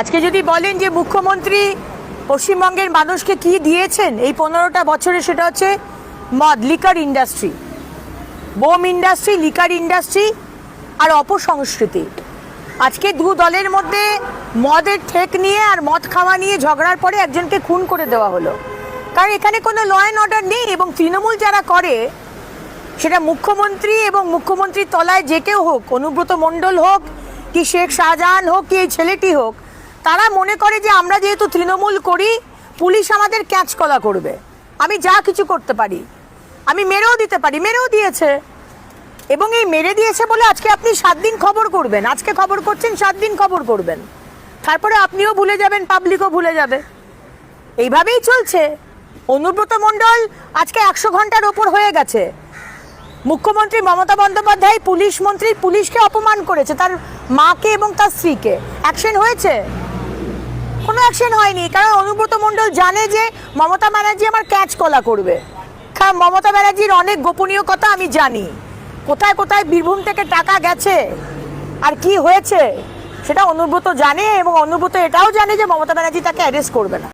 আজকে যদি বলেন যে মুখ্যমন্ত্রী পশ্চিমবঙ্গের মানুষকে কি দিয়েছেন এই পনেরোটা বছরে, সেটা হচ্ছে মদ liquor industry bomb industry liquor industry আর অপসংস্কৃতি। আজকে দু দলের মধ্যে মদের ঠেক নিয়ে আর মদ খাওয়া নিয়ে ঝগড়ার পরে একজনকে খুন করে দেওয়া হলো। কারণ এখানে কোনো ল অ্যান্ড অর্ডার নেই এবং তৃণমূল যারা করে, সেটা মুখ্যমন্ত্রী এবং মুখ্যমন্ত্রীর তলায় যে কেউ হোক, অনুব্রত মণ্ডল হোক, কি শেখ শাহজাহান হোক, কি এই ছেলেটি হোক তারা মনে করে যে আমরা যেহেতু তৃণমূল করি, পুলিশ আমাদের ক্যাচ কলা করবে। আমি যা কিছু করতে পারি, আমি মেরেও দিতে পারি, মেরেও দিয়েছে। এবং এই মেরে দিয়েছে বলে আজকে আপনি সাত দিন খবর করবেন। আজকে খবর করছেন, সাত দিন খবর করবেন। তারপরে আপনিও ভুলে যাবেন পাবলিকও ভুলে যাবে। এইভাবেই চলছে। অনুব্রত মণ্ডল আজকে একশো ঘণ্টার ওপর হয়ে গেছে। মুখ্যমন্ত্রী মমতা বন্দ্যোপাধ্যায় পুলিশ মন্ত্রী পুলিশকে অপমান করেছে। তার মাকে এবং তার স্ত্রীকে। অ্যাকশন হয়েছে? কোনো অ্যাকশন হয়নি। কারণ অনুব্রত মণ্ডল জানে যে মমতা ব্যানার্জি আমার ক্যাচ কলা করবে। কারণ মমতা ব্যানার্জির অনেক গোপনীয় কথা আমি জানি। কোথায় কোথায় বীরভূম থেকে টাকা গেছে আর কি হয়েছে, সেটা অনুব্রত জানে এবং অনুব্রত এটাও জানে যে মমতা ব্যানার্জি তাকে অ্যারেস্ট করবে না।